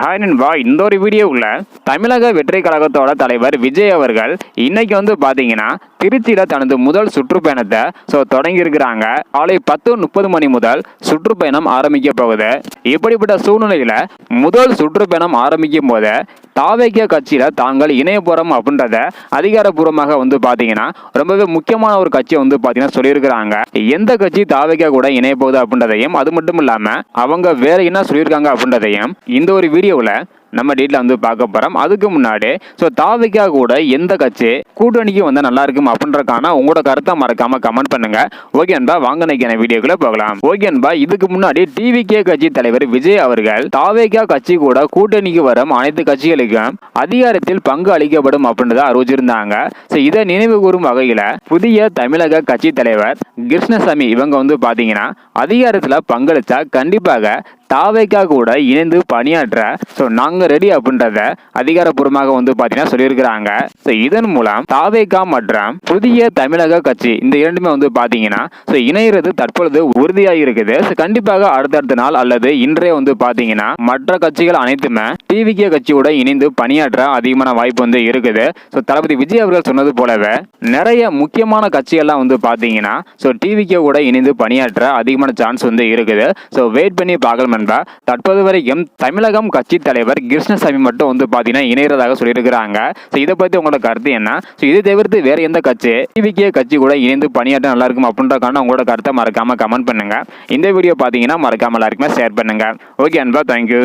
Hi நண்பா இந்த ஒரு வீடியோவில் தமிழக வெற்றி கழகத்தோட தலைவர் விஜய் அவர்கள் இன்னைக்கு வந்து பார்த்தீங்கன்னா திருச்சியில் தனது முதல் சுற்றுப்பயணத்தை ஸோ தொடங்கியிருக்கிறாங்க. காலை பத்து முப்பது மணி முதல் சுற்றுப்பயணம் ஆரம்பிக்க போகுது. இப்படிப்பட்ட சூழ்நிலையில் முதல் சுற்றுப்பயணம் ஆரம்பிக்கும் போது தாவேக்கிய கட்சியில் தாங்கள் இணைய போகிறோம் அப்படின்றத அதிகாரப்பூர்வமாக வந்து பார்த்தீங்கன்னா ரொம்பவே முக்கியமான ஒரு கட்சியை வந்து பார்த்தீங்கன்னா சொல்லியிருக்கிறாங்க. எந்த கட்சி தாவேக்கா கூட இணைய போகுது அப்படின்றதையும் அது மட்டும் இல்லாமல் அவங்க வேற என்ன சொல்லியிருக்காங்க அப்படின்றதையும் இந்த ஒரு வீடியோவில் நம்ம டீட்டில் வந்து பார்க்க போகிறோம் அதுக்கு முன்னாடி ஸோ தாவிக்கா கூட எந்த கட்சி கூட்டணிக்கு வந்தால் நல்லா இருக்கும் அப்படின்றக்கான உங்களோட கருத்தை மறக்காம கமெண்ட் பண்ணுங்க. ஓகே அன்பா வாங்க நினைக்கிற வீடியோக்குள்ள போகலாம். ஓகே அன்பா இதுக்கு முன்னாடி டிவிகே கட்சி தலைவர் விஜய் அவர்கள் தாவேகா கட்சி கூட கூட்டணிக்கு வரும் அனைத்து கட்சிகளுக்கும் அதிகாரத்தில் பங்கு அளிக்கப்படும் அப்படின்றத அறிவிச்சிருந்தாங்க. ஸோ இதை நினைவு கூறும் வகையில் புதிய தமிழக கட்சி தலைவர் கிருஷ்ணசாமி இவங்க வந்து பார்த்தீங்கன்னா அதிகாரத்தில் பங்களிச்சா கண்டிப்பாக தாவேக்கா கூட இணைந்து பணியாற்ற ஸோ நாங்கள் ரெடி அப்படின்றத அதிகாரப்பூர்வமாக வந்து பார்த்தீங்கன்னா சொல்லியிருக்கிறாங்க. ஸோ இதன் மூலம் தாவேக்கா மற்றும் புதிய தமிழக கட்சி இந்த இரண்டுமே வந்து பார்த்தீங்கன்னா ஸோ இணையிறது தற்பொழுது உறுதியாக இருக்குது. ஸோ கண்டிப்பாக அடுத்தடுத்த நாள் அல்லது இன்றே வந்து பார்த்தீங்கன்னா மற்ற கட்சிகள் அனைத்துமே டிவிகே கட்சியோட இணைந்து பணியாற்ற அதிகமான வாய்ப்பு வந்து இருக்குது. ஸோ தளபதி விஜய் அவர்கள் சொன்னது போலவே நிறைய முக்கியமான கட்சிகள்லாம் வந்து பார்த்தீங்கன்னா ஸோ டிவிகே கூட இணைந்து பணியாற்ற அதிகமான சான்ஸ் வந்து இருக்குது. ஸோ வெயிட் பண்ணி பார்க்கலாம் என்பா தற்போது வரைக்கும் தமிழகம் கட்சி தலைவர் கிருஷ்ணசாமி மட்டும் வந்து பார்த்தீங்கன்னா இணைகிறதாக சொல்லியிருக்கிறாங்க. ஸோ இதை பற்றி உங்களோட கருத்து என்ன? ஸோ இதை தவிர்த்து வேற எந்த கட்சி டிவிகே கட்சி கூட இணைந்து பணியாற்ற நல்லா இருக்கும் அப்படின்றக்கான உங்களோட கருத்தை மறக்காம கமெண்ட் பண்ணுங்க. இந்த வீடியோ பார்த்தீங்கன்னா மறக்காமல் எல்லாருக்குமே ஷேர் பண்ணுங்க. ஓகே அன்பா தேங்க்யூ